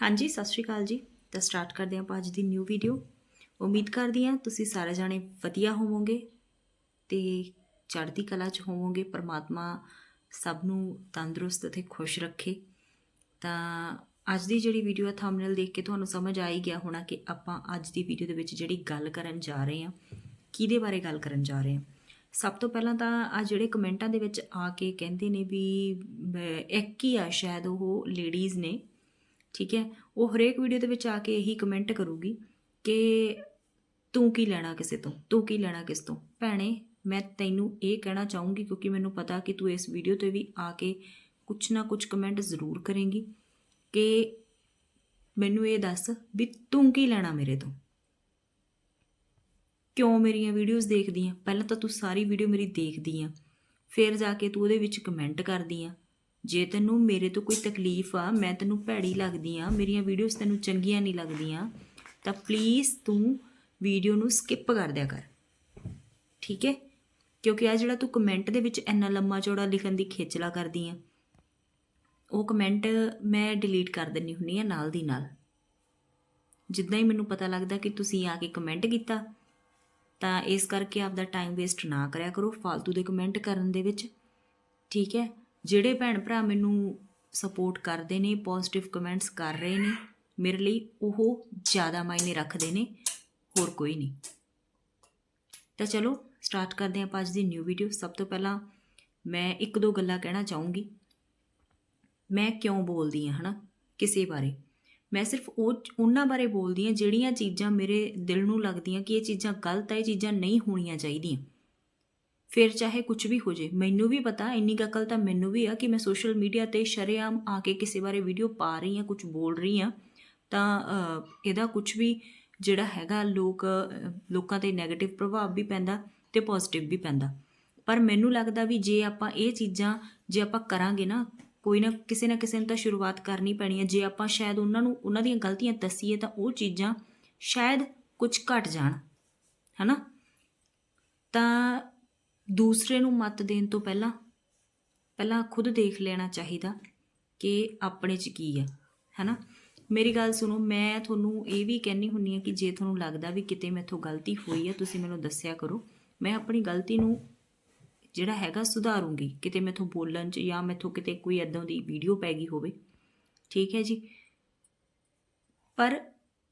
ਹਾਂਜੀ, ਸਤਿ ਸ਼੍ਰੀ ਅਕਾਲ ਜੀ। ਤਾਂ ਸਟਾਰਟ ਕਰਦੇ ਹਾਂ ਆਪਾਂ ਅੱਜ ਦੀ ਨਿਊ ਵੀਡੀਓ ਉਮੀਦ ਕਰਦੀ ਹਾਂ ਤੁਸੀਂ ਸਾਰੇ ਜਾਣੇ ਵਧੀਆ ਹੋਵੋਗੇ ਤੇ ਚੜ੍ਹਦੀ ਕਲਾ 'ਚ ਹੋਵੋਗੇ, ਪਰਮਾਤਮਾ ਸਭ ਨੂੰ ਤੰਦਰੁਸਤ ਅਤੇ ਖੁਸ਼ ਰੱਖੇ। ਤਾਂ ਅੱਜ ਦੀ ਜਿਹੜੀ ਵੀਡੀਓ ਹੈ ਥੰਬਨੇਲ ਦੇਖ ਕੇ ਤੁਹਾਨੂੰ ਸਮਝ ਆ ਹੀ ਗਿਆ ਹੋਣਾ ਕਿ ਆਪਾਂ ਅੱਜ ਦੀ ਵੀਡੀਓ ਦੇ ਵਿੱਚ ਜਿਹੜੀ ਗੱਲ ਕਰਨ ਜਾ ਰਹੇ ਹਾਂ, ਕਿਹਦੇ ਬਾਰੇ ਗੱਲ ਕਰਨ ਜਾ ਰਹੇ ਹਾਂ। ਸਭ ਤੋਂ ਪਹਿਲਾਂ ਤਾਂ ਆ ਜਿਹੜੇ ਕਮੈਂਟਾਂ ਦੇ ਵਿੱਚ ਆ ਕੇ ਕਹਿੰਦੇ ਨੇ ਵੀ ਇੱਕ ਹੀ ਆ ਸ਼ਾਇਦ ਉਹ ਲੇਡੀਜ਼ ਨੇ। ਠੀਕ ਹੈ? ਉਹ ਹਰੇਕ ਵੀਡੀਓ ਦੇ ਵਿੱਚ ਆ ਕੇ ਇਹੀ ਕਮੈਂਟ ਕਰੂਗੀ ਕਿ ਤੂੰ ਕੀ ਲੈਣਾ ਕਿਸੇ ਤੋਂ? ਤੂੰ ਕੀ ਲੈਣਾ ਕਿਸ ਤੋਂ? ਭੈਣੇ, ਮੈਂ ਤੈਨੂੰ ਇਹ ਕਹਿਣਾ ਚਾਹੂੰਗੀ ਕਿਉਂਕਿ ਮੈਨੂੰ ਪਤਾ ਕਿ ਤੂੰ ਇਸ ਵੀਡੀਓ ਤੇ ਵੀ ਆ ਕੇ ਕੁਛ ਨਾ ਕੁਛ ਕਮੈਂਟ ਜ਼ਰੂਰ ਕਰੇਂਗੀ ਕਿ ਮੈਨੂੰ ਇਹ ਦੱਸ ਵੀ ਤੂੰ ਕੀ ਲੈਣਾ ਮੇਰੇ ਤੋਂ? ਕਿਉਂ ਮੇਰੀਆਂ ਵੀਡੀਓਜ਼ ਦੇਖਦੀ ਆ? ਪਹਿਲਾਂ ਤਾਂ ਤੂੰ ਸਾਰੀ ਵੀਡੀਓ ਮੇਰੀ ਦੇਖਦੀ ਆ। ਫਿਰ ਜਾ ਕੇ ਤੂੰ ਉਹਦੇ ਵਿੱਚ ਕਮੈਂਟ ਕਰਦੀ ਆ। ਜੇ ਤੈਨੂੰ ਮੇਰੇ ਤੋਂ ਕੋਈ ਤਕਲੀਫ ਆ, ਮੈਂ ਤੈਨੂੰ ਭੈੜੀ ਲੱਗਦੀ ਆ, ਮੇਰੀਆਂ ਵੀਡੀਓਜ਼ ਤੈਨੂੰ ਚੰਗੀਆਂ ਨਹੀਂ ਲੱਗਦੀਆਂ, ਤਾਂ ਪਲੀਜ਼ ਤੂੰ ਵੀਡੀਓ ਨੂੰ ਸਕਿਪ ਕਰ ਦਿਆ ਕਰ। ਠੀਕ ਹੈ? ਕਿਉਂਕਿ ਆ ਜਿਹੜਾ ਤੂੰ ਕਮੈਂਟ ਦੇ ਵਿੱਚ ਇੰਨਾ ਲੰਮਾ ਚੌੜਾ ਲਿਖਣ ਦੀ ਖੇਚਲਾ ਕਰਦੀ ਆ, ਉਹ ਕਮੈਂਟ ਮੈਂ ਡਿਲੀਟ ਕਰ ਦਿੰਨੀ ਹੁੰਨੀ ਆ ਨਾਲ ਦੀ ਨਾਲ। ਜਿੱਦਾਂ ਹੀ ਮੈਨੂੰ ਪਤਾ ਲੱਗਦਾ ਕਿ ਤੁਸੀਂ ਆ ਕੇ ਕਮੈਂਟ ਕੀਤਾ, ਤਾਂ ਇਸ ਕਰਕੇ ਆਪਦਾ ਟਾਈਮ ਵੇਸਟ ਨਾ ਕਰਿਆ ਕਰੋ ਫालतू ਦੇ ਕਮੈਂਟ ਕਰਨ ਦੇ ਵਿੱਚ। ਠੀਕ ਹੈ? ਜਿਹੜੇ ਭੈਣ ਭਰਾ ਮੈਨੂੰ ਸਪੋਰਟ ਕਰਦੇ ਨੇ ਪੋਜ਼ਿਟਿਵ ਕਮੈਂਟਸ ਕਰ ਰਹੇ ਨੇ, ਮੇਰੇ ਲਈ ਉਹ ਜ਼ਿਆਦਾ ਮਾਇਨੇ ਰੱਖਦੇ ਨੇ, ਹੋਰ ਕੋਈ ਨਹੀਂ। ਤਾਂ ਚਲੋ ਸਟਾਰਟ ਕਰਦੇ ਹਾਂ ਆਪਾਂ ਅੱਜ ਦੀ ਨਿਊ ਵੀਡੀਓ ਸਭ ਤੋਂ ਪਹਿਲਾਂ ਮੈਂ ਇੱਕ ਦੋ ਗੱਲਾਂ ਕਹਿਣਾ ਚਾਹੂੰਗੀ। ਮੈਂ ਕਿਉਂ ਬੋਲਦੀ ਹਾਂ, ਹਨਾ? ਕਿਸੇ ਬਾਰੇ। ਮੈਂ ਸਿਰਫ ਉਹ, ਉਹਨਾਂ ਬਾਰੇ ਬੋਲਦੀ ਹਾਂ ਜਿਹੜੀਆਂ ਚੀਜ਼ਾਂ ਮੇਰੇ ਦਿਲ ਨੂੰ ਲੱਗਦੀਆਂ ਕਿ ਇਹ ਚੀਜ਼ਾਂ ਗਲਤ ਹੈ ਇਹ ਚੀਜ਼ਾਂ ਨਹੀਂ ਹੋਣੀਆਂ ਚਾਹੀਦੀਆਂ। ਫਿਰ ਚਾਹੇ ਕੁਝ ਵੀ ਹੋ ਜੇ, ਮੈਨੂੰ ਵੀ ਪਤਾ, ਇੰਨੀ ਕੁ ਤਾਂ ਮੈਨੂੰ ਵੀ ਆ ਕਿ ਮੈਂ ਸੋਸ਼ਲ ਮੀਡੀਆ ਤੇ ਸ਼ਰੇਆਮ ਆ ਕੇ ਕਿਸੇ ਬਾਰੇ ਵੀਡੀਓ ਪਾ ਰਹੀ ਹਾਂ ਕੁਝ ਬੋਲ ਰਹੀ ਹਾਂ। ਤਾਂ ਇਹਦਾ ਕੁਝ ਵੀ ਜਿਹੜਾ ਹੈਗਾ ਲੋਕ ਲੋਕਾਂ ਤੇ 네ਗੇਟਿਵ ਪ੍ਰਭਾਵ ਵੀ ਪੈਂਦਾ ਤੇ ਪੋਜ਼ਿਟਿਵ ਵੀ ਪੈਂਦਾ। ਪਰ ਮੈਨੂੰ ਲੱਗਦਾ ਵੀ ਜੇ ਆਪਾਂ ਇਹ ਚੀਜ਼ਾਂ, ਜੇ ਆਪਾਂ ਕਰਾਂਗੇ ਨਾ, ਕੋਈ ਨਾ ਕਿਸੇ ਨਾ ਕਿਸੇ ਨੂੰ ਤਾਂ ਸ਼ੁਰੂਆਤ ਕਰਨੀ ਪੈਣੀ ਹੈ। ਜੇ ਆਪਾਂ ਸ਼ਾਇਦ ਉਹਨਾਂ ਨੂੰ, ਉਹਨਾਂ ਦੀਆਂ ਗਲਤੀਆਂ ਦੱਸੀਏ ਤਾਂ ਉਹ ਚੀਜ਼ਾਂ ਸ਼ਾਇਦ ਕੁਝ ਘਟ ਜਾਣ, ਹਨਾ? ਤਾਂ ਦੂਸਰੇ ਨੂੰ ਮਤ ਦੇਣ ਤੋਂ ਪਹਿਲਾਂ ਪਹਿਲਾਂ ਖੁਦ ਦੇਖ ਲੈਣਾ ਚਾਹੀਦਾ ਕਿ ਆਪਣੇ 'ਚ ਕੀ ਆ, ਹੈਨਾ? ਮੇਰੀ ਗੱਲ ਸੁਣੋ, ਮੈਂ ਤੁਹਾਨੂੰ ਇਹ ਵੀ ਕਹਿਣੀ ਹੁੰਨੀ ਆ ਕਿ ਜੇ ਤੁਹਾਨੂੰ ਲੱਗਦਾ ਵੀ ਕਿਤੇ ਮੈਥੋਂ ਗਲਤੀ ਹੋਈ ਆ, ਤੁਸੀਂ ਮੈਨੂੰ ਦੱਸਿਆ ਕਰੋ। ਮੈਂ ਆਪਣੀ ਗਲਤੀ ਨੂੰ ਜਿਹੜਾ ਹੈਗਾ ਸੁਧਾਰੂੰਗੀ, ਕਿਤੇ ਮੈਥੋਂ ਬੋਲਣ 'ਚ ਜਾਂ ਮੈਥੋਂ ਕਿਤੇ ਕੋਈ ਐਦਾਂ ਦੀ ਵੀਡੀਓ ਪੈ ਗਈ ਹੋਵੇ। ਠੀਕ ਹੈ ਜੀ? ਪਰ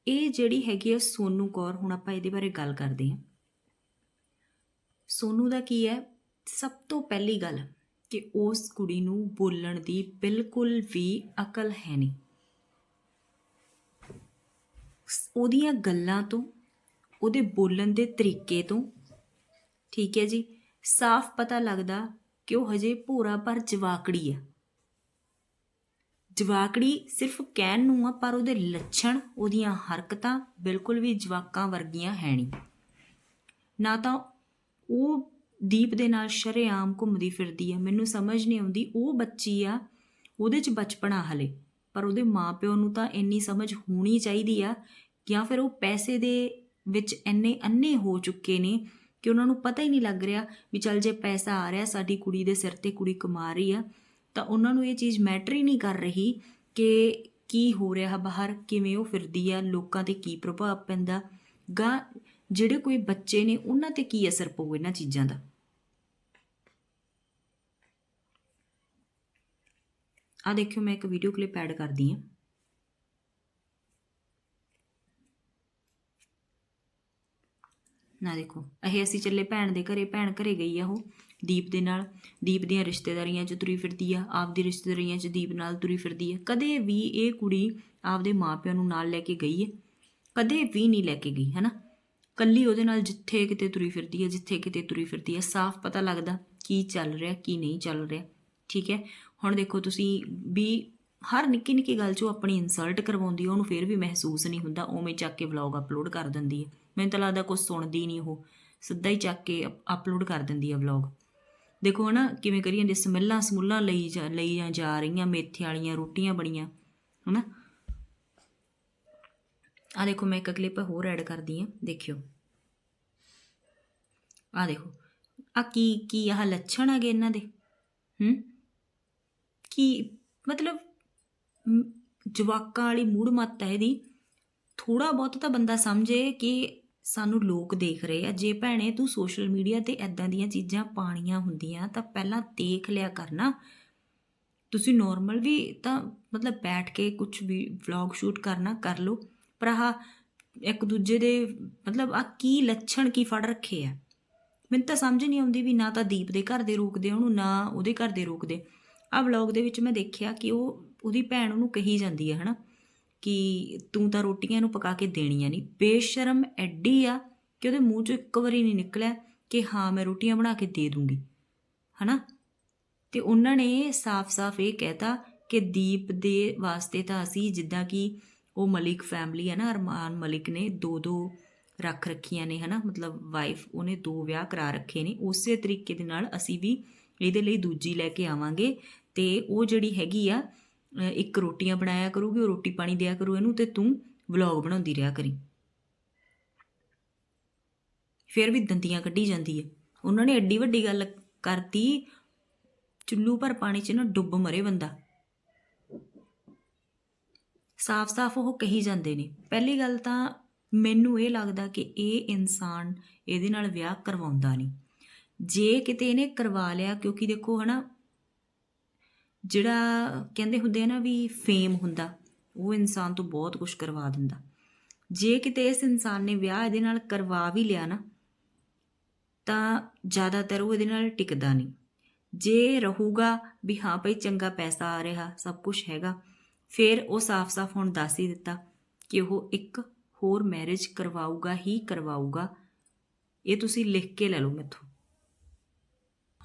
ਇਹ ਜਿਹੜੀ ਹੈਗੀ ਆ ਸੋਨੂ ਕੌਰ, ਹੁਣ ਆਪਾਂ ਇਹਦੇ ਬਾਰੇ ਗੱਲ ਕਰਦੇ ਹਾਂ। ਸੋਨੂ ਦਾ ਕੀ ਹੈ? ਸਭ ਤੋਂ ਪਹਿਲੀ ਗੱਲ ਕਿ ਉਸ ਕੁੜੀ ਨੂੰ ਬੋਲਣ ਦੀ ਬਿਲਕੁਲ ਵੀ ਅਕਲ ਹੈ ਨਹੀਂ। ਉਹਦੀਆਂ ਗੱਲਾਂ ਤੋਂ, ਉਹਦੇ ਬੋਲਣ ਦੇ ਤਰੀਕੇ ਤੋਂ, ਠੀਕ ਹੈ ਜੀ, ਸਾਫ਼ ਪਤਾ ਲੱਗਦਾ ਕਿ ਉਹ ਹਜੇ ਭੋਰਾ ਪਰ ਜਵਾਕੜੀ ਆ ਜਵਾਕੜੀ ਸਿਰਫ ਕਹਿਣ ਨੂੰ ਆ, ਪਰ ਉਹਦੇ ਲੱਛਣ, ਉਹਦੀਆਂ ਹਰਕਤਾਂ ਬਿਲਕੁਲ ਵੀ ਜਵਾਕਾਂ ਵਰਗੀਆਂ ਹੈ ਨਹੀਂ। ਨਾ ਤਾਂ ਉਹ ਦੀਪ ਦੇ ਨਾਲ ਸ਼ਰੇਆਮ ਘੁੰਮਦੀ ਫਿਰਦੀ ਆ। ਮੈਨੂੰ ਸਮਝ ਨਹੀਂ ਆਉਂਦੀ, ਉਹ ਬੱਚੀ ਆ, ਉਹਦੇ 'ਚ ਬਚਪਨਾ ਹਲੇ। ਪਰ ਉਹਦੇ ਮਾਪਿਓ ਨੂੰ ਤਾਂ ਇੰਨੀ ਸਮਝ ਹੋਣੀ ਚਾਹੀਦੀ ਆ ਜਾਂ ਫਿਰ ਉਹ ਪੈਸੇ ਦੇ ਵਿੱਚ ਇੰਨੇ ਅੰਨੇ ਹੋ ਚੁੱਕੇ ਨੇ ਕਿ ਉਹਨਾਂ ਨੂੰ ਪਤਾ ਹੀ ਨਹੀਂ ਲੱਗ ਰਿਹਾ ਵੀ ਚੱਲ ਜੇ ਪੈਸਾ ਆ ਰਿਹਾ, ਸਾਡੀ ਕੁੜੀ ਦੇ ਸਿਰ ਤੇ ਕੁੜੀ ਕਮਾ ਰਹੀ ਆ, ਤਾਂ ਉਹਨਾਂ ਨੂੰ ਇਹ ਚੀਜ਼ ਮੈਟਰ ਹੀ ਨਹੀਂ ਕਰ ਰਹੀ ਕਿ ਕੀ ਹੋ ਰਿਹਾ ਬਾਹਰ, ਕਿਵੇਂ ਉਹ ਫਿਰਦੀ ਆ, ਲੋਕਾਂ ਤੇ ਕੀ ਪ੍ਰਭਾਵ ਪੈਂਦਾ। ਗਾ ਜਿਹੜੇ ਕੋਈ ਬੱਚੇ ਨੇ, ਉਹਨਾਂ ਤੇ ਕੀ ਅਸਰ ਪਊ ਇਹਨਾਂ ਚੀਜ਼ਾਂ ਦਾ? ਆ ਦੇਖਿਓ, ਮੈਂ ਇੱਕ ਵੀਡੀਓ ਕਲਿੱਪ ਐਡ ਕਰਦੀ ਹਾਂ। ਨਾ ਦੇਖੋ, ਇਹ ਅਸੀਂ ਚੱਲੇ ਭੈਣ ਦੇ ਘਰੇ, ਭੈਣ ਘਰੇ ਗਈ ਆ ਉਹ, ਦੀਪ ਦੇ ਨਾਲ। ਦੀਪ ਦੀਆਂ ਰਿਸ਼ਤੇਦਾਰੀਆਂ 'ਚ ਤੁਰੀ ਫਿਰਦੀ ਆ, ਆਪਦੀ ਰਿਸ਼ਤੇਦਾਰੀਆਂ 'ਚ ਦੀਪ ਨਾਲ ਤੁਰੀ ਫਿਰਦੀ ਆ। ਕਦੇ ਵੀ ਇਹ ਕੁੜੀ ਆਪਦੇ ਮਾਪਿਆਂ ਨੂੰ ਨਾਲ ਲੈ ਕੇ ਗਈ ਹੈ ਕਦੇ ਵੀ ਨਹੀਂ ਲੈ ਕੇ ਗਈ, ਹਨਾ? ਕੱਲੀ ਉਹਦੇ ਨਾਲ ਜਿੱਥੇ ਕਿਤੇ ਤੁਰੀ ਫਿਰਦੀ ਹੈ, ਜਿੱਥੇ ਕਿਤੇ ਤੁਰੀ ਫਿਰਦੀ ਹੈ, ਸਾਫ਼ ਪਤਾ ਲੱਗਦਾ ਕੀ ਚੱਲ ਰਿਹਾ, ਕੀ ਨਹੀਂ ਚੱਲ ਰਿਹਾ। ਠੀਕ ਹੈ? ਹੁਣ ਦੇਖੋ ਤੁਸੀਂ ਵੀ ਹਰ ਨਿੱਕੀ ਨਿੱਕੀ ਗੱਲ 'ਚ ਉਹ ਆਪਣੀ ਇਨਸਲਟ ਕਰਵਾਉਂਦੀ ਹੈ, ਉਹਨੂੰ ਫਿਰ ਵੀ ਮਹਿਸੂਸ ਨਹੀਂ ਹੁੰਦਾ, ਉਵੇਂ ਚੱਕ ਕੇ ਵਲੌਗ ਅਪਲੋਡ ਕਰ ਦਿੰਦੀ ਹੈ। ਮੈਨੂੰ ਤਾਂ ਲੱਗਦਾ ਕੁਝ ਸੁਣਦੀ ਨਹੀਂ ਉਹ, ਸਿੱਧਾ ਹੀ ਚੱਕ ਕੇ ਅਪਲੋਡ ਕਰ ਦਿੰਦੀ ਹੈ ਵਲੌਗ ਦੇਖੋ ਹਨਾ, ਕਿਵੇਂ ਕਰੀ ਜਾਂਦੇ ਸਮੈਲਾਂ ਸਮੁੱਲਾਂ ਲਈ ਜਾ, ਲਈ ਜਾਂ ਜਾ ਰਹੀਆਂ, ਮੇਥੇ ਵਾਲੀਆਂ ਰੋਟੀਆਂ ਬਣੀਆਂ, ਹਨਾ? ਆ ਦੇਖੋ, ਮੈਂ ਇੱਕ ਕਲਿੱਪ ਹੋਰ ਐਡ ਕਰਦੀ ਹਾਂ, ਦੇਖਿਓ। ਆ ਦੇਖੋ ਆ ਕੀ ਕੀ ਆਹ ਲੱਛਣ ਹੈਗੇ ਇਹਨਾਂ ਦੇ? ਹੂੰ? ਕੀ, ਮਤਲਬ ਜਵਾਕਾਂ ਵਾਲੀ ਮੂੜ ਮੱਤ ਹੈ ਇਹਦੀ। ਥੋੜਾ ਬਹੁਤ ਤਾਂ ਬੰਦਾ ਸਮਝੇ ਕਿ ਸਾਨੂੰ ਲੋਕ ਦੇਖ ਰਹੇ ਆ। ਜੇ ਭੈਣੇ ਤੂੰ ਸੋਸ਼ਲ ਮੀਡੀਆ ਤੇ ਐਦਾਂ ਦੀਆਂ ਚੀਜ਼ਾਂ ਪਾਣੀਆਂ ਹੁੰਦੀਆਂ, ਤਾਂ ਪਹਿਲਾਂ ਦੇਖ ਲਿਆ ਕਰਨਾ ਤੁਸੀਂ ਨਾਰਮਲ ਵੀ ਤਾਂ, ਮਤਲਬ ਬੈਠ ਕੇ ਕੁਝ ਵੀ ਵਲੌਗ ਸ਼ੂਟ ਕਰਨਾ, ਕਰ ਲਓ। ਪਰ ਆਹ ਇੱਕ ਦੂਜੇ ਦੇ, ਮਤਲਬ ਆ ਕੀ ਲੱਛਣ, ਕੀ ਫੜ ਰੱਖੇ ਆ। ਮੈਨੂੰ ਤਾਂ ਸਮਝ ਨਹੀਂ ਆਉਂਦੀ ਵੀ ਨਾ ਤਾਂ ਦੀਪ ਦੇ ਘਰ ਦੇ ਰੋਕਦੇ ਉਹਨੂੰ, ਨਾ ਉਹਦੇ ਘਰ ਦੇ ਰੋਕਦੇ। ਆ ਵਲੌਗ ਦੇ ਵਿੱਚ ਮੈਂ ਦੇਖਿਆ ਕਿ ਉਹ, ਉਹਦੀ ਭੈਣ ਉਹਨੂੰ ਕਹੀ ਜਾਂਦੀ ਹੈ ਹਨਾ, ਕਿ ਤੂੰ ਤਾਂ ਰੋਟੀਆਂ ਨੂੰ ਪਕਾ ਕੇ ਦੇਣੀਆਂ ਨਹੀਂ। ਬੇਸ਼ਰਮ ਐਡੀ ਆ ਕਿ ਉਹਦੇ ਮੂੰਹ ਚੋਂ ਇੱਕ ਵਾਰੀ ਨਹੀਂ ਨਿਕਲਿਆ ਕਿ ਹਾਂ, ਮੈਂ ਰੋਟੀਆਂ ਬਣਾ ਕੇ ਦੇ ਦੂੰਗੀ, ਹਨਾ। ਤੇ ਉਹਨਾਂ ਨੇ ਸਾਫ਼-ਸਾਫ਼ ਇਹ ਕਹਿਤਾ ਕਿ ਦੀਪ ਦੇ ਵਾਸਤੇ ਤਾਂ ਅਸੀਂ ਜਿੱਦਾਂ ਕਿ ਉਹ ਮਲਿਕ ਫੈਮਿਲੀ ਹੈ ਨਾ, ਅਰਮਾਨ ਮਲਿਕ ਨੇ ਦੋ ਦੋ ਰੱਖ ਰੱਖੀਆਂ ਨੇ, ਹਨਾ, ਮਤਲਬ ਵਾਈਫ ਉਹਨੇ ਦੋ ਵਿਆਹ ਕਰਾ ਰੱਖੇ ਨੇ। ਉਸੇ ਤਰੀਕੇ ਦੇ ਨਾਲ ਅਸੀਂ ਵੀ ਇਹਦੇ ਲਈ ਦੂਜੀ ਲੈ ਕੇ ਆਵਾਂਗੇ ਤੇ ਉਹ ਜਿਹੜੀ ਹੈਗੀ ਆ ਇੱਕ ਰੋਟੀਆਂ ਬਣਾਇਆ ਕਰੂਗੀ, ਉਹ ਰੋਟੀ ਪਾਣੀ ਦਿਆ ਕਰੂ ਇਹਨੂੰ ਤੇ ਤੂੰ ਵਲੌਗ ਬਣਾਉਂਦੀ ਰਿਹਾ ਕਰੀ। ਫਿਰ ਵੀ ਦੰਦੀਆਂ ਕੱਢੀ ਜਾਂਦੀ ਹੈ। ਉਹਨਾਂ ਨੇ ਐਡੀ ਵੱਡੀ ਗੱਲ ਕਰਤੀ ਚੁੱਲੂ ਪਰ ਪਾਣੀ 'ਚ ਨਾ ਡੁੱਬ ਮਰੇ ਬੰਦਾ। ਸਾਫ਼-ਸਾਫ਼ ਉਹ ਕਹੀ ਜਾਂਦੇ ਨੇ। ਪਹਿਲੀ ਗੱਲ ਤਾਂ ਮੈਨੂੰ ਇਹ ਲੱਗਦਾ ਕਿ ਇਹ ਇਨਸਾਨ ਇਹਦੇ ਨਾਲ ਵਿਆਹ ਕਰਵਾਉਂਦਾ ਨਹੀਂ। ਜੇ ਕਿਤੇ ਇਹਨੇ ਕਰਵਾ ਲਿਆ, ਕਿਉਂਕਿ ਦੇਖੋ ਹਨਾ, ਜਿਹੜਾ ਕਹਿੰਦੇ ਹੁੰਦੇ ਆ ਨਾ ਵੀ ਫੇਮ ਹੁੰਦਾ, ਉਹ ਇਨਸਾਨ ਤੋਂ ਬਹੁਤ ਕੁਝ ਕਰਵਾ ਦਿੰਦਾ। ਜੇ ਕਿਤੇ ਇਸ ਇਨਸਾਨ ਨੇ ਵਿਆਹ ਇਹਦੇ ਨਾਲ ਕਰਵਾ ਵੀ ਲਿਆ ਨਾ, ਤਾਂ ਜ਼ਿਆਦਾਤਰ ਉਹ ਇਹਦੇ ਨਾਲ ਟਿਕਦਾ ਨਹੀਂ। ਜੇ ਰਹੂਗਾ ਵੀ ਹਾਂ, ਭਈ ਚੰਗਾ ਪੈਸਾ ਆ ਰਿਹਾ, ਸਭ ਕੁਝ ਹੈਗਾ ਫਿਰ ਉਹ ਸਾਫ਼-ਸਾਫ਼ ਹੁਣ ਦੱਸ ਹੀ ਦਿੱਤਾ ਕਿ ਉਹ ਇੱਕ ਹੋਰ ਮੈਰਿਜ ਕਰਵਾਊਗਾ, ਹੀ ਕਰਵਾਊਗਾ। ਇਹ ਤੁਸੀਂ ਲਿਖ ਕੇ ਲੈ ਲਓ ਮੈਥੋਂ।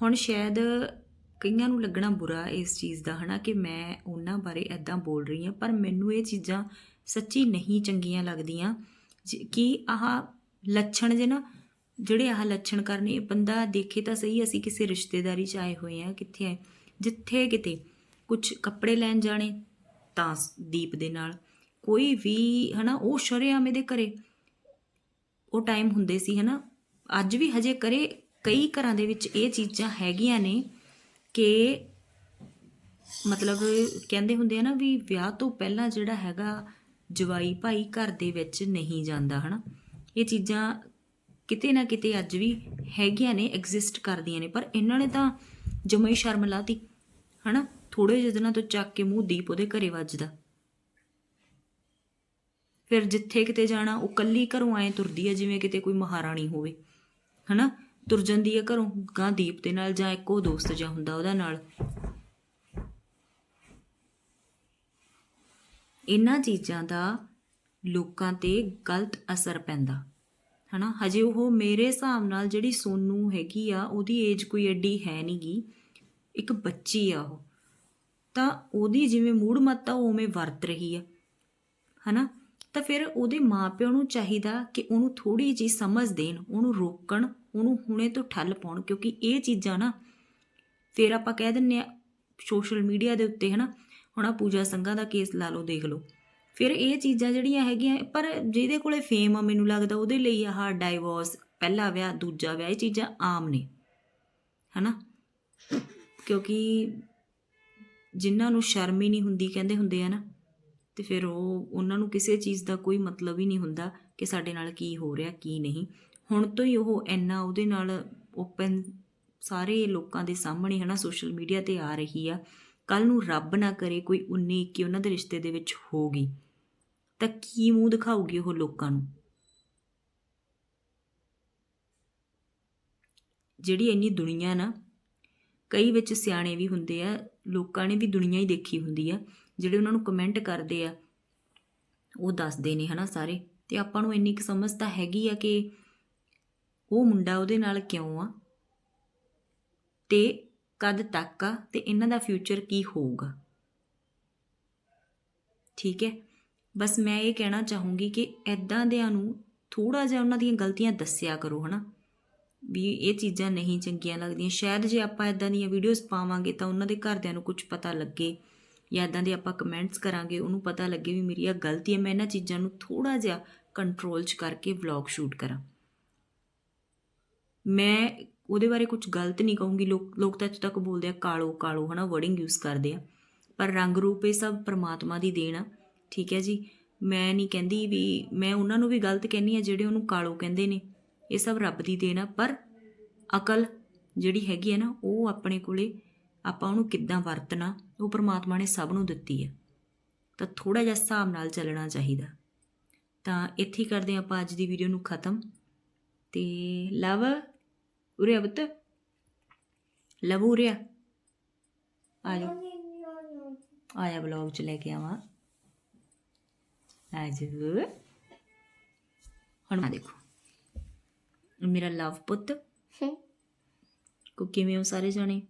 ਹੁਣ ਸ਼ਾਇਦ ਕਈਆਂ ਨੂੰ ਲੱਗਣਾ ਬੁਰਾ ਇਸ ਚੀਜ਼ ਦਾ, ਹਨਾ, ਕਿ ਮੈਂ ਉਹਨਾਂ ਬਾਰੇ ਐਦਾਂ ਬੋਲ ਰਹੀ ਹਾਂ, ਪਰ ਮੈਨੂੰ ਇਹ ਚੀਜ਼ਾਂ ਸੱਚੀ ਨਹੀਂ ਚੰਗੀਆਂ ਲੱਗਦੀਆਂ। ਜ- ਕਿ ਆਹ ਲੱਛਣ ਜੇ ਨਾ, ਜਿਹੜੇ ਆਹ ਲੱਛਣ ਕਰਨੇ ਬੰਦਾ ਦੇਖੇ ਤਾਂ ਸਹੀ ਅਸੀਂ ਕਿਸੇ ਰਿਸ਼ਤੇਦਾਰੀ 'ਚ ਆਏ ਹੋਏ ਆ ਕਿੱਥੇ ਆਏ, ਜਿੱਥੇ ਕਿਤੇ ਕੁਝ ਕੱਪੜੇ ਲੈਣ ਜਾਣੇ ਤਾਂ ਦੀਪ ਦੇ ਨਾਲ। ਕੋਈ ਵੀ, ਹਨਾ, ਉਹ ਸ਼ਰੇਆਮ ਇਹਦੇ ਘਰੇ। ਉਹ ਟਾਈਮ ਹੁੰਦੇ ਸੀ, ਹਨਾ। ਅੱਜ ਵੀ ਹਜੇ ਕਰੇ, ਕਈ ਘਰਾਂ ਦੇ ਵਿੱਚ ਇਹ ਚੀਜ਼ਾਂ ਹੈਗੀਆਂ ਨੇ ਕਿ ਮਤਲਬ ਕਹਿੰਦੇ ਹੁੰਦੇ ਆ ਨਾ ਵੀ ਵਿਆਹ ਤੋਂ ਪਹਿਲਾਂ ਜਿਹੜਾ ਹੈਗਾ ਜਵਾਈ ਭਾਈ ਘਰ ਦੇ ਵਿੱਚ ਨਹੀਂ ਜਾਂਦਾ, ਹਨਾ। ਇਹ ਚੀਜ਼ਾਂ ਕਿਤੇ ਨਾ ਕਿਤੇ ਅੱਜ ਵੀ ਹੈਗੀਆਂ ਨੇ ਐਗਜ਼ਿਸਟ ਕਰਦੀਆਂ ਨੇ। ਪਰ ਇਹਨਾਂ ਨੇ ਤਾਂ ਜਮਾ ਹੀ ਸ਼ਰਮ ਲਾਤੀ, ਹਨਾ। ਥੋੜੇ ਜਿਹੇ ਦਿਨਾਂ ਤੋਂ ਚੱਕ ਕੇ ਮੂੰਹ ਦੀਪ ਉਹਦੇ ਘਰੇ ਵੱਜਦਾ। ਫਿਰ ਜਿੱਥੇ ਕਿਤੇ ਜਾਣਾ, ਉਹ ਕੱਲੀ ਘਰੋਂ ਆਏ ਤੁਰਦੀ ਹੈ ਜਿਵੇਂ ਕਿਤੇ ਕੋਈ ਮਹਾਰਾਣੀ ਹੋਵੇ। ਹਨਾ? ਤੁਰ ਜਾਂਦੀ ਹੈ ਘਰੋਂ ਗਾਂ ਦੀਪ ਦੇ ਨਾਲ ਜਾਂ ਇੱਕੋ ਦੋਸਤ ਜਾਂ ਹੁੰਦਾ ਉਹਦਾ ਨਾਲ। ਇਹਨਾਂ ਚੀਜ਼ਾਂ ਦਾ ਲੋਕਾਂ ਤੇ ਗਲਤ ਅਸਰ ਪੈਂਦਾ। ਹਨਾ? ਹਜੇ ਉਹ ਮੇਰੇ ਹਿਸਾਬ ਨਾਲ ਜਿਹੜੀ ਸੋਨੂ ਹੈਗੀ ਆ, ਉਹਦੀ ਏਜ ਕੋਈ ਐਡੀ ਹੈ ਨਹੀਂਗੀ ਇੱਕ ਬੱਚੀ ਆ ਉਹ। ਤਾਂ ਉਹਦੀ ਜਿਵੇਂ ਮੂੜ ਮੱਤ ਉਹ ਉਵੇਂ ਵਰਤ ਰਹੀ ਆ। ਹਨਾ? ਤਾਂ ਫਿਰ ਉਹਦੇ ਮਾਪਿਆਂ ਨੂੰ ਚਾਹੀਦਾ ਕਿ ਉਹਨੂੰ ਥੋੜੀ ਜੀ ਸਮਝ ਦੇਣ, ਉਹਨੂੰ ਰੋਕਣ, ਉਹਨੂੰ ਹੁਣੇ ਤੋਂ ਠੱਲ ਪਾਉਣ, ਕਿਉਂਕਿ ਇਹ ਚੀਜ਼ਾਂ ਨਾ ਫਿਰ ਆਪਾਂ ਕਹਿ ਦਿੰਨੇ ਆ ਸੋਸ਼ਲ ਮੀਡੀਆ ਦੇ ਉੱਤੇ, ਹਨਾ? ਹੁਣ ਆ ਪੂਜਾ ਸੰਘਾਂ ਦਾ ਕੇਸ ਲਾ ਲਓ, ਦੇਖ ਲਓ। ਫਿਰ ਇਹ ਚੀਜ਼ਾਂ ਜਿਹੜੀਆਂ ਹੈਗੀਆਂ, ਪਰ ਜਿਹਦੇ ਕੋਲੇ ਫੇਮ ਆ, ਮੈਨੂੰ ਲੱਗਦਾ ਉਹਦੇ ਲਈ ਆਹ ਡਾਈਵੋਰਸ ਪਹਿਲਾ ਵਿਆਹ, ਦੂਜਾ ਵਿਆਹ, ਇਹ ਚੀਜ਼ਾਂ ਆਮ ਨੇ। ਹਨਾ? ਕਿਉਂਕਿ ਜਿਨ੍ਹਾਂ ਨੂੰ ਸ਼ਰਮ ਹੀ ਨਹੀਂ ਹੁੰਦੀ ਕਹਿੰਦੇ ਹੁੰਦੇ ਆ ਨਾ, ਤੇ ਫਿਰ ਉਹ, ਉਹਨਾਂ ਨੂੰ ਕਿਸੇ ਚੀਜ਼ ਦਾ ਕੋਈ ਮਤਲਬ ਹੀ ਨਹੀਂ ਹੁੰਦਾ ਕਿ ਸਾਡੇ ਨਾਲ ਕੀ ਹੋ ਰਿਹਾ, ਕੀ ਨਹੀਂ। ਹੁਣ ਤੋਂ ਹੀ ਉਹ ਇੰਨਾ ਉਹਦੇ ਨਾਲ ਓਪਨ ਸਾਰੇ ਲੋਕਾਂ ਦੇ ਸਾਹਮਣੇ ਹਨਾ ਸੋਸ਼ਲ ਮੀਡੀਆ ਤੇ ਆ ਰਹੀ ਆ। ਕੱਲ ਨੂੰ ਰੱਬ ਨਾ ਕਰੇ ਕੋਈ 19 ਕਿ ਉਹਨਾਂ ਦੇ ਰਿਸ਼ਤੇ ਦੇ ਵਿੱਚ ਹੋ ਗਈ ਤਾਂ ਕੀ ਮੂੰਹ ਦਿਖਾਊਗੀ ਉਹ ਲੋਕਾਂ ਨੂੰ? ਜਿਹੜੀ ਇੰਨੀ ਦੁਨੀਆ ਨਾ, ਕਈ ਵਿੱਚ ਸਿਆਣੇ ਵੀ ਹੁੰਦੇ ਆ ਲੋਕਾਂ ਨੇ ਵੀ ਦੁਨੀਆ ਹੀ ਦੇਖੀ ਹੁੰਦੀ ਆ, ਜਿਹੜੇ ਉਹਨਾਂ ਨੂੰ ਕਮੈਂਟ ਕਰਦੇ ਆ, ਉਹ ਦੱਸਦੇ ਨੇ ਹਨਾ ਸਾਰੇ। ਤੇ ਆਪਾਂ ਨੂੰ ਇੰਨੀ ਕੁ ਸਮਝ ਤਾਂ ਹੈਗੀ ਆ ਕਿ ਉਹ ਮੁੰਡਾ ਉਹਦੇ ਨਾਲ ਕਿਉਂ ਆ? ਤੇ ਕਦ ਤੱਕ ਆ? ਤੇ ਇਹਨਾਂ ਦਾ ਫਿਊਚਰ ਕੀ ਹੋਊਗਾ? ਠੀਕ ਹੈ? ਬਸ ਮੈਂ ਇਹ ਕਹਿਣਾ ਚਾਹੂੰਗੀ ਕਿ ਐਦਾਂ ਦਿਆਂ ਨੂੰ ਥੋੜਾ ਜਿਹਾ ਉਹਨਾਂ ਦੀਆਂ ਗਲਤੀਆਂ ਦੱਸਿਆ ਕਰੋ ਹਨਾ। ਵੀ ਇਹ ਚੀਜ਼ਾਂ ਨਹੀਂ ਚੰਗੀਆਂ ਲੱਗਦੀਆਂ। ਸ਼ਾਇਦ ਜੇ ਆਪਾਂ ਐਦਾਂ ਦੀਆਂ ਵੀਡੀਓਜ਼ ਪਾਵਾਂਗੇ ਤਾਂ ਉਹਨਾਂ ਦੇ ਘਰਦਿਆਂ ਨੂੰ ਕੁਝ ਪਤਾ ਲੱਗੇ ਜਾਂ ਐਦਾਂ ਦੇ ਆਪਾਂ ਕਮੈਂਟਸ ਕਰਾਂਗੇ, ਉਹਨੂੰ ਪਤਾ ਲੱਗੇ ਵੀ ਮੇਰੀ ਆ ਗਲਤੀ ਹੈ, ਮੈਂ ਇਹਨਾਂ ਚੀਜ਼ਾਂ ਨੂੰ ਥੋੜਾ ਜਿਹਾ ਕੰਟਰੋਲ 'ਚ ਕਰਕੇ ਵਲੌਗ ਸ਼ੂਟ ਕਰਾਂ। ਮੈਂ ਉਹਦੇ ਬਾਰੇ ਕੁਝ ਗਲਤ ਨਹੀਂ ਕਹੂੰਗੀ, ਲੋਕ ਲੋਕ ਤਾਂ ਅੱਜ ਤੱਕ ਬੋਲਦੇ ਆ ਕਾਲੋ ਕਾਲੋ, ਹਨਾ ਵਰਡਿੰਗ ਯੂਜ਼ ਕਰਦੇ ਆ। ਪਰ ਰੰਗ ਰੂਪ ਇਹ ਸਭ ਪ੍ਰਮਾਤਮਾ ਦੀ ਦੇਣ ਆ, ਠੀਕ ਹੈ ਜੀ। ਮੈਂ ਨਹੀਂ ਕਹਿੰਦੀ ਵੀ, ਮੈਂ ਉਹਨਾਂ ਨੂੰ ਵੀ ਗਲਤ ਕਹਿੰਨੀ ਆ ਜਿਹੜੇ ਉਹਨੂੰ ਕਾਲੋ ਕਹਿੰਦੇ ਨੇ। ਇਹ ਸਭ ਰੱਬ ਦੀ ਦੇਣ ਆ, ਪਰ ਅਕਲ ਜਿਹੜੀ ਹੈਗੀ ਹੈ ਨਾ, ਉਹ ਆਪਣੇ ਕੋਲੇ ਆਪਾਂ ਉਹਨੂੰ ਕਿੱਦਾਂ ਵਰਤਣਾ, ਉਹ ਪ੍ਰਮਾਤਮਾ ਨੇ ਸਭ ਨੂੰ ਦਿੱਤੀ ਹੈ ਤਾਂ ਥੋੜਾ ਜਿਹਾ ਹਿਸਾਬ ਨਾਲ ਚੱਲਣਾ ਚਾਹੀਦਾ। ਤਾਂ ਇੱਥੇ ਹੀ ਕਰਦੇ ਹਾਂ ਆਪਾਂ ਅੱਜ ਦੀ ਵੀਡੀਓ ਨੂੰ ਖਤਮ। ਤੇ ਲਵ ਉਰੇ ਆ ਲਵ ਉਰੇ ਆ। ਆ ਜਾ ਆਇਆ ਬਲੌਗ ਚ ਲੈ ਕੇ ਆਵਾਂ। ਆ ਜਾ ਹੁਣ ਦੇਖੋ। ਮੇਰਾ ਲਵ ਪੁੱਤ। ਕੋ ਕਿਵੇਂ ਹੋ ਸਾਰੇ ਜਾਣੇ?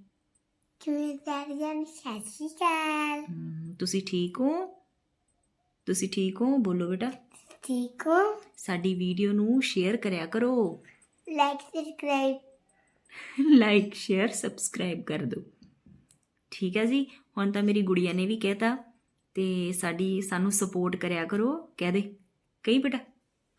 ਕਿਵੇਂ ਦਰਜਨ ਸਤਿ ਸ਼੍ਰੀ ਅਕਾਲ। ਹਮ, ਤੁਸੀਂ ਠੀਕ ਹੋ? ਤੁਸੀਂ ਠੀਕ ਹੋ? ਬੋਲੋ ਬੇਟਾ। ਠੀਕ ਹੋ? ਸਾਡੀ ਵੀਡੀਓ ਨੂੰ ਸ਼ੇਅਰ ਕਰਿਆ ਕਰੋ। Like subscribe like share subscribe ਕਰ ਦਿਓ। ਠੀਕ ਹੈ ਜੀ? ਹੁਣ ਤਾਂ ਮੇਰੀ ਗੁੜੀਆ ਨੇ ਵੀ ਕਹਿਤਾ ਤੇ ਸਾਡੀ ਸਾਨੂੰ ਸਪੋਰਟ ਕਰਿਆ ਕਰੋ। ਕਹਿ ਦੇ। ਕਈ ਬੇਟਾ?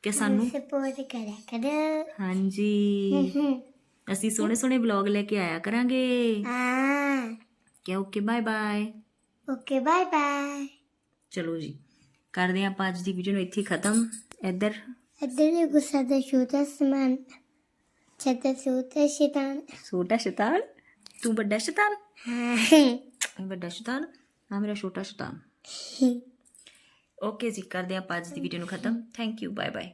ਕਿ ਸਾਨੂੰ ਸਪੋਰਟ ਕਰਿਆ ਕਰੋ ਹਾਂਜੀ। ਅਸੀਂ ਸੋਹਣੇ ਸੋਹਣੇ ਵਲੌਗ ਲੈ ਕੇ ਆਇਆ ਕਰਾਂਗੇ। ਹਾਂ। ਕਿ okay bye bye. Okay bye bye. ਚਲੋ ਜੀ ਕਰਦੇ ਆਪਾਂ ਅੱਜ ਦੀ ਵੀਡੀਓ ਨੂੰ ਇੱਥੇ ਖਤਮ। ਇੱਧਰ। ਇੱਧਰ ਵੀ ਗੁੱਸਾ ਦਾ ਛੋਟਾ ਸਮਾਨ ਛੱਤਾ ਛੋਟਾ ਸ਼ੈਤਾਨ। ਛੋਟਾ ਸ਼ੈਤਾਨ? ਤੂੰ ਵੱਡਾ ਸ਼ੈਤਾਨ? ਹਾਂ। ਇਹ ਵੱਡਾ ਸ਼ੈਤਾਨ? ਆ ਮੇਰਾ ਛੋਟਾ ਸ਼ੈਤਾਨ। ਓਕੇ ਜੀ ਕਰਦੇ ਆਪਾਂ ਅੱਜ ਦੀ ਵੀਡੀਓ ਨੂੰ ਖਤਮ। Thank you bye bye